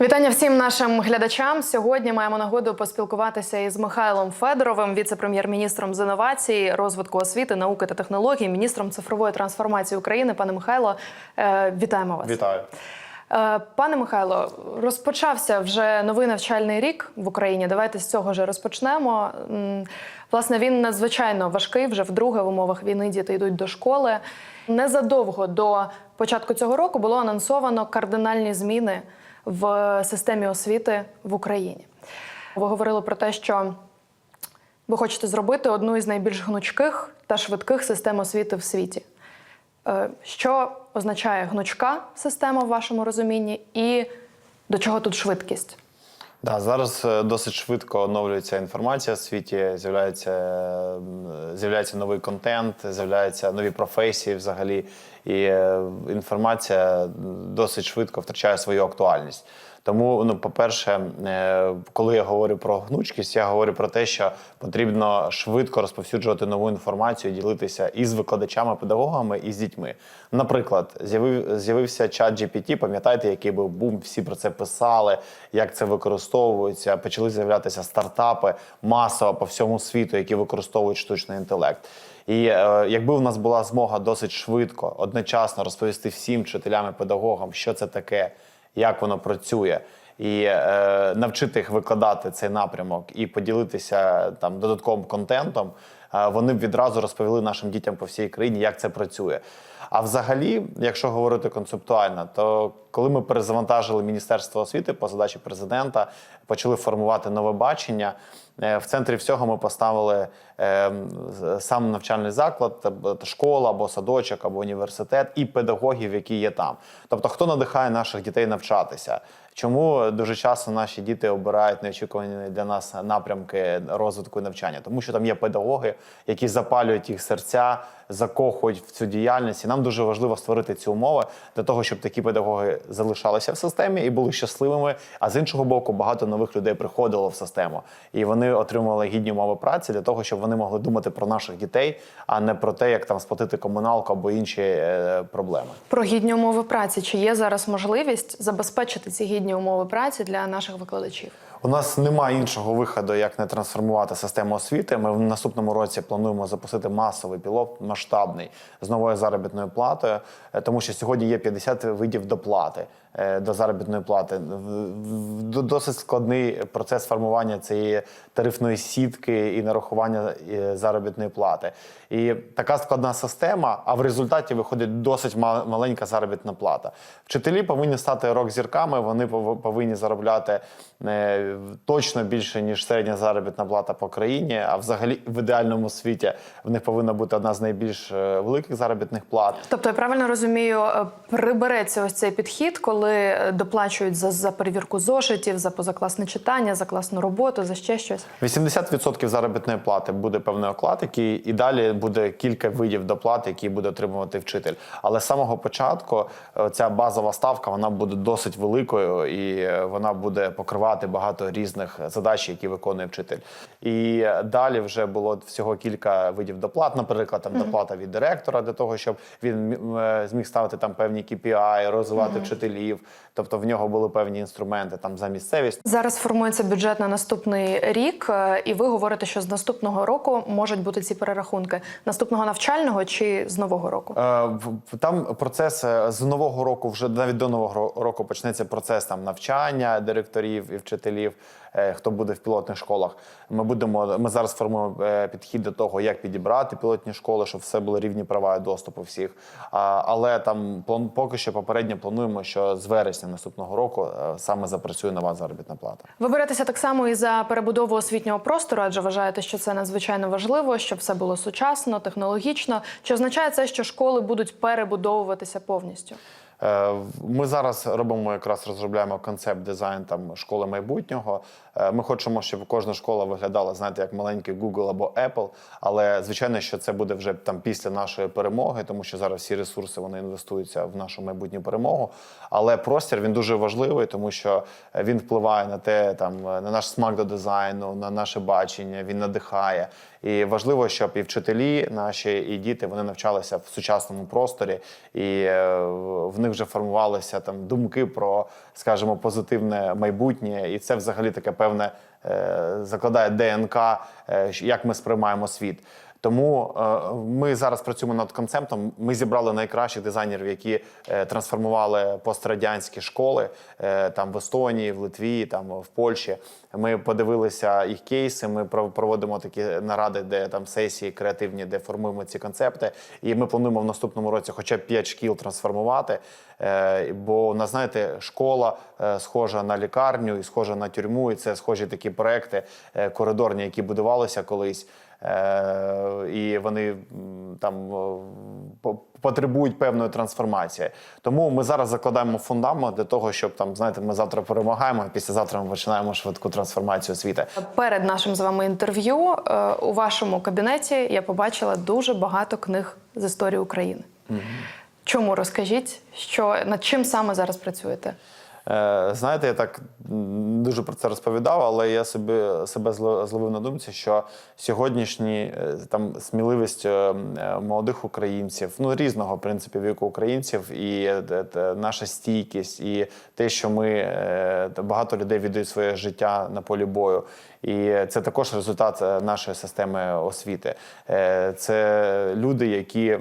Вітання всім нашим глядачам. Сьогодні маємо нагоду поспілкуватися із Михайлом Федоровим, віце-прем'єр-міністром з інновацій, розвитку освіти, науки та технологій, міністром цифрової трансформації України. Пане Михайло, е, вітаємо вас. Вітаю. Е, Пане Михайло, розпочався вже новий навчальний рік в Україні. Давайте з цього вже розпочнемо. Власне, він надзвичайно важкий. Вже вдруге в умовах війни діти йдуть до школи. Незадовго до початку цього року було анонсовано кардинальні зміни в системі освіти в Україні. Ви говорили про те, що ви хочете зробити одну із найбільш гнучких та швидких систем освіти в світі. Е, Що означає гнучка система в вашому розумінні, і до чого тут швидкість? Да, зараз е, досить швидко оновлюється інформація в світі. З'являється з'являється новий контент, з'являються нові професії взагалі, і е, інформація досить швидко втрачає свою актуальність. Тому, ну, по-перше, е, коли я говорю про гнучкість, я говорю про те, що потрібно швидко розповсюджувати нову інформацію, ділитися і з викладачами, педагогами, і з дітьми. Наприклад, з'явив, з'явився чат GPT, пам'ятаєте, який був бум, всі про це писали, як це використовується. Почали з'являтися стартапи масово по всьому світу, які використовують штучний інтелект. І е, якби у нас була змога досить швидко, одночасно розповісти всім вчителям і педагогам, що це таке, як воно працює, і е, навчити їх викладати цей напрямок і поділитися там додатковим контентом, вони б відразу розповіли нашим дітям по всій країні, як це працює. А взагалі, якщо говорити концептуально, то коли ми перезавантажили Міністерство освіти по задачі президента, почали формувати нове бачення. е, В центрі всього ми поставили е, сам навчальний заклад, школа або садочок, або університет, і педагогів, які є там. Тобто, хто надихає наших дітей навчатися? Чому дуже часто наші діти обирають неочікувані для нас напрямки розвитку навчання? Тому що там є педагоги, які запалюють їх серця, закохують в цю діяльність. І нам дуже важливо створити ці умови для того, щоб такі педагоги залишалися в системі і були щасливими. А з іншого боку, багато нових людей приходило в систему, і вони отримували гідні умови праці для того, щоб вони могли думати про наших дітей, а не про те, як там сплатити комуналку або інші е, проблеми. Про гідні умови праці. Чи є зараз можливість забезпечити ці гідні умови праці для наших викладачів? У нас немає іншого виходу, як не трансформувати систему освіти. Ми в наступному році плануємо запустити масовий пілот масштабний з новою заробітною платою, е, тому що сьогодні є 50 видів доплати до заробітної плати. Досить складний процес формування цієї тарифної сітки і нарахування е, заробітної плати. І така складна система, а в результаті виходить досить ма- маленька заробітна плата. Вчителі повинні стати рок-зірками, вони пов- повинні заробляти е, точно більше, ніж середня заробітна плата по країні. А взагалі в ідеальному світі в них повинна бути одна з найбільш е, великих заробітних плат. Тобто, я правильно розумію, е, прибереться ось цей підхід, коли е, доплачують за, за перевірку зошитів, за позакласне читання, за класну роботу, за ще щось. 80% заробітної плати буде певний оклад, який і далі буде кілька видів доплат, які буде отримувати вчитель. Але з самого початку е, ця базова ставка вона буде досить великою і е, вона буде покривати багато різних задач, які виконує вчитель. І далі вже було всього кілька видів доплат. Наприклад, там доплата від директора для того, щоб він зміг ставити там певні KPI, розвивати вчителів. Тобто в нього були певні інструменти там за місцевість. Зараз формується бюджет на наступний рік, е, і ви говорите, що з наступного року можуть бути ці перерахунки наступного навчального чи з нового року. Е, Там процес е, з нового року, вже навіть до нового року почнеться процес там навчання директорів і вчителів, хто буде в пілотних школах. Ми будемо ми зараз формуємо підхід до того, як підібрати пілотні школи, щоб все були рівні права і доступу всіх. Але там поки що попередньо плануємо, що з вересня наступного року е, саме запрацює нова заробітна плата. Ви беретеся так само і за перебудову освітнього простору, адже вважаєте, що це надзвичайно важливо, щоб все було сучасно, технологічно. Чи означає це, що школи будуть перебудовуватися повністю? Е, Ми зараз робимо якраз розробляємо концепт дизайн там школи майбутнього. Е, Ми хочемо, щоб кожна школа виглядала, знаєте, як маленький Google або Apple. Але звичайно, що це буде вже там після нашої перемоги, тому що зараз всі ресурси вони інвестуються в нашу майбутню перемогу. Але простір він дуже важливий, тому що він впливає на те, там на наш смак до дизайну, на наше бачення. Він надихає. І важливо, щоб і вчителі наші, і діти вони навчалися в сучасному просторі, і е, в них вже формувалися там думки про, скажімо, позитивне майбутнє. І це взагалі таке певне е, закладає ДНК, е, як ми сприймаємо світ. Тому е, ми зараз працюємо над концептом. Ми зібрали найкращих дизайнерів, які е, трансформували пострадянські школи е, там в Естонії, в Литві, там в Польщі. Ми подивилися їх кейси. Ми проводимо такі наради, де там сесії креативні, де формуємо ці концепти. І ми плануємо в наступному році хоча б 5 шкіл трансформувати. Бо у нас, знаєте, школа схожа на лікарню і схожа на тюрму. І це схожі такі проекти коридорні, які будувалися колись. Е, і вони там потребують певної трансформації. Тому ми зараз закладаємо фундамент для того, щоб там знаєте, ми завтра перемагаємо, а післязавтра ми починаємо швидку трансформацію освіти. Перед нашим з вами інтерв'ю е, у вашому кабінеті я побачила дуже багато книг з історії України. Чому розкажіть, що над чим саме зараз працюєте? Е, Знаєте, я так дуже про це розповідав, але я собі себе зловив на думці, що сьогоднішні е, там сміливість е, молодих українців, ну різного в принципі віку українців, і наша стійкість, і те, що ми багато людей віддають своє життя на полі бою. І це також результат нашої системи освіти. Це люди, які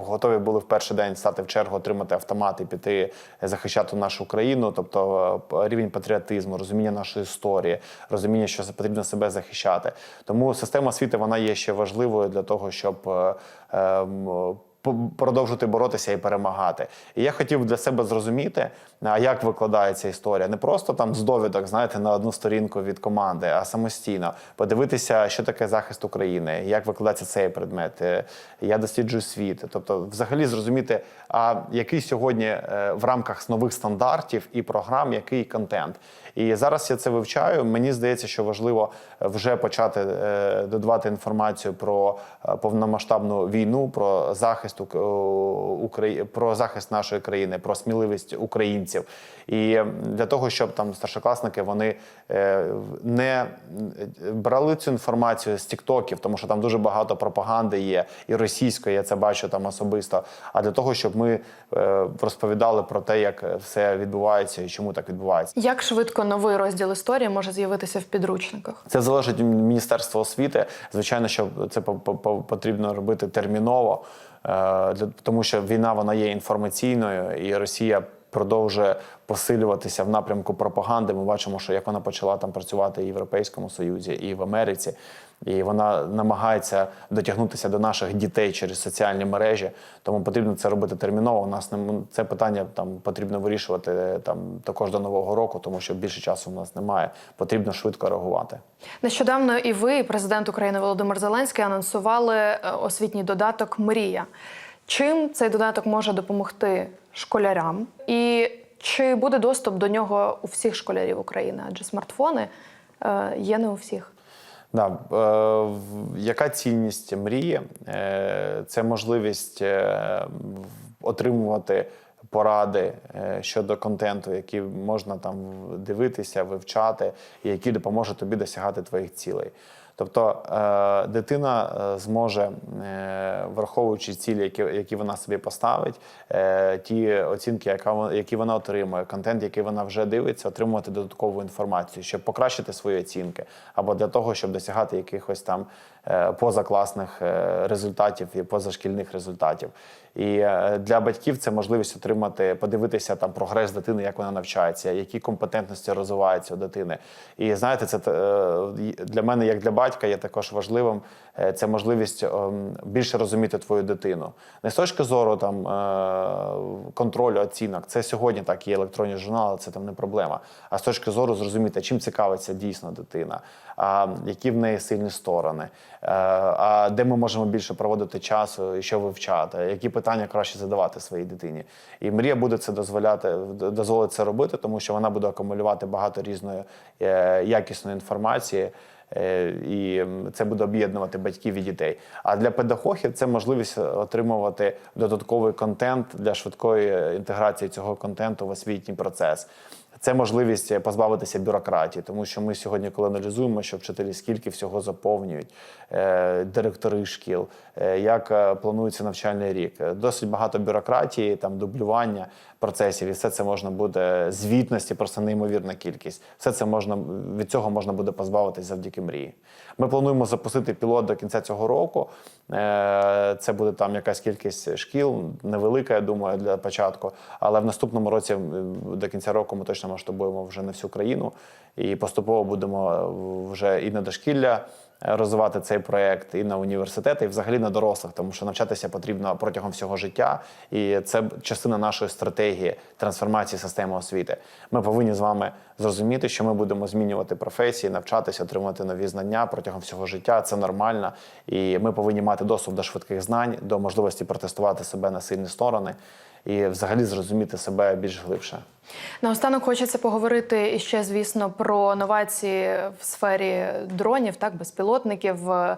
готові були в перший день стати в чергу, отримати автомат і піти захищати нашу країну. Тобто е, рівень патріотизму, розуміння нашої історії, розуміння, що потрібно себе захищати. Тому система освіти вона є ще важливою для того, щоб е, е, м, по- продовжити боротися і перемагати. І я хотів для себе зрозуміти, а як викладається історія. Не просто там з довідок, знаєте, на одну сторінку від команди, а самостійно подивитися, що таке захист України, як викладається цей предмет. Е, Я досліджую світ. Тобто, взагалі зрозуміти, а який сьогодні е, в рамках нових стандартів і програм, який контент. І зараз я це вивчаю. Мені здається, що важливо вже почати е, додавати інформацію про е, повномасштабну війну, про захист Ук- Украї... про захист нашої країни, про сміливість українців. І для того, щоб там старшокласники вони е, не брали цю інформацію з тіктоків, тому що там дуже багато пропаганди є і російської, я це бачу там особисто. А для того, щоб ми е, розповідали про те, як все відбувається і чому так відбувається. Як швидко новий розділ історії може з'явитися в підручниках? Це залежить від Міністерства освіти. Звичайно, що це по- по- по- потрібно робити терміново, е, тому що війна вона є інформаційною, і Росія продовжує посилюватися в напрямку пропаганди. Ми бачимо, що як вона почала там працювати і в Європейському Союзі, і в Америці. І вона намагається дотягнутися до наших дітей через соціальні мережі. Тому потрібно це робити терміново. У нас не це питання там потрібно вирішувати е, там також до нового року, тому що більше часу у нас немає. Потрібно швидко реагувати. Нещодавно і ви, і президент України Володимир Зеленський, анонсували е, освітній додаток Мрія. Чим цей додаток може допомогти школярам? І чи буде доступ до нього у всіх школярів України? Адже смартфони е, є не у всіх. Да, е, яка цінність мрії? Е, це можливість отримувати поради щодо контенту, які можна там дивитися, вивчати, і які допоможуть тобі досягати твоїх цілей. Тобто е, дитина е, зможе, е, враховуючи цілі, які, вона собі поставить, ті оцінки, які вона отримує, контент, який вона вже дивиться, отримувати додаткову інформацію, щоб покращити свої оцінки, або для того, щоб досягати якихось там позакласних результатів і позашкільних результатів. І для батьків це можливість отримати, подивитися там прогрес дитини, як вона навчається, які компетентності розвиваються у дитини. І знаєте, це для мене, як для батька, є також важливим. е, Це можливість ем, більше розуміти твою дитину. Не з точки зору там е, контролю оцінок. Це сьогодні так є електронні журнали, це там не проблема. А з точки зору зрозуміти, чим цікавиться дійсно дитина, а які в неї сильні сторони, е, а де ми можемо більше проводити часу і що вивчати, які питання краще задавати своїй дитині. І мрія буде це дозволяти, дозволить це робити, тому що вона буде акумулювати багато різної якісної інформації. Е, І це буде об'єднувати батьків і дітей. А для педагогів це можливість отримувати додатковий контент для швидкої е, інтеграції цього контенту в освітній процес. Це можливість позбавитися бюрократії, тому що ми сьогодні, коли аналізуємо, що вчителі скільки всього заповнюють, е, директори шкіл, е, як е, планується навчальний рік. Е, Досить багато бюрократії, там дублювання процесів, і все це можна буде звітності, просто неймовірна кількість. Все це можна від цього можна буде позбавитись завдяки мрії. Ми плануємо запустити пілот до кінця цього року. Е, Це буде там якась кількість шкіл, невелика, я думаю, для початку. Але в наступному році до кінця року ми точно масштабуємо вже на всю країну і поступово будемо е, вже і на дошкілля е, розвивати цей проект, і на університети, і взагалі на дорослих, тому що навчатися потрібно протягом всього життя, і це частина нашої стратегії трансформації системи освіти. Ми повинні з вами зрозуміти, що ми будемо змінювати професії, навчатися, отримувати нові знання протягом всього життя. Це нормально, і ми повинні мати доступ до швидких знань, до можливості протестувати себе на сильні сторони і взагалі зрозуміти себе більш глибше. Наостанок хочеться поговорити іще, звісно, про новації в сфері дронів, так, безпілотників. Е,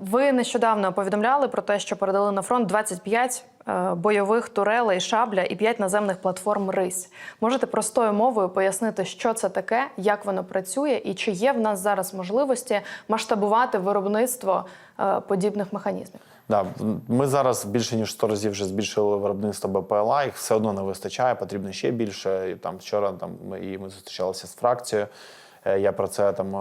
Ви нещодавно повідомляли про те, що передали на фронт 25 е, бойових турелей шабля і 5 наземних платформ Рись. Можете простою мовою пояснити, що це таке, як воно працює, і чи є в нас зараз можливості масштабувати виробництво е, подібних механізмів? Да, ми зараз більше ніж 100 разів вже збільшили виробництво БПЛА. Їх все одно не вистачає, потрібно ще більше. І там вчора там і ми зустрічалися з фракцією. Е, Я про це там е,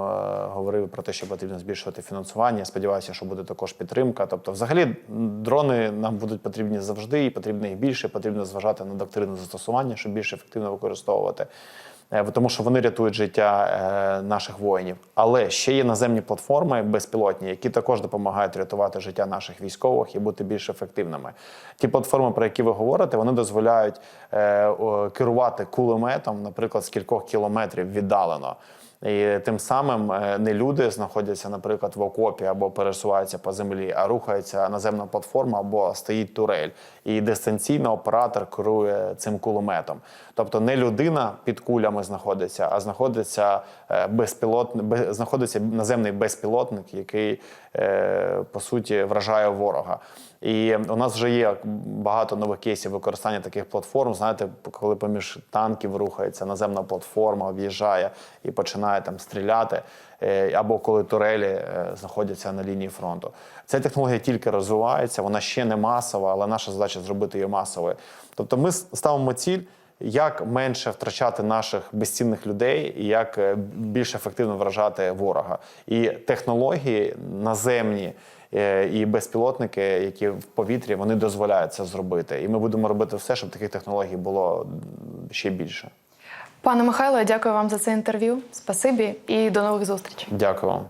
говорив про те, що потрібно збільшувати фінансування. Сподіваюся, що буде також підтримка. Тобто, взагалі, дрони нам будуть потрібні завжди, і потрібно їх більше. Потрібно зважати на доктрину застосування, щоб більш ефективно використовувати. Е, тому що вони рятують життя е, наших воїнів. Але ще є наземні платформи безпілотні, які також допомагають рятувати життя наших військових і бути більш ефективними. Ті платформи, про які ви говорите, вони дозволяють е, керувати кулеметом, наприклад, з кількох кілометрів віддалено. І тим самим не люди знаходяться, наприклад, в окопі або пересуваються по землі, а рухається наземна платформа або стоїть турель. І дистанційно оператор керує цим кулеметом. Тобто не людина під кулями знаходиться, а знаходиться е, безпілотний, знаходиться наземний безпілотник, який е, по суті вражає ворога. І у нас вже є багато нових кейсів використання таких платформ. Знаєте, коли поміж танків рухається наземна платформа, об'їжджає і починає там стріляти, е, або коли турелі знаходяться на лінії фронту. Ця технологія тільки розвивається, вона ще не масова, але наша задача зробити її масовою. Тобто, ми ставимо ціль. Як менше втрачати наших безцінних людей, і як е, більш ефективно вражати ворога, і технології наземні е, і безпілотники, які в повітрі, вони дозволяють це зробити. І ми будемо робити все, щоб таких технологій було ще більше. Пане Михайло, я дякую вам за це інтерв'ю. Спасибі і до нових зустрічей. Дякую вам.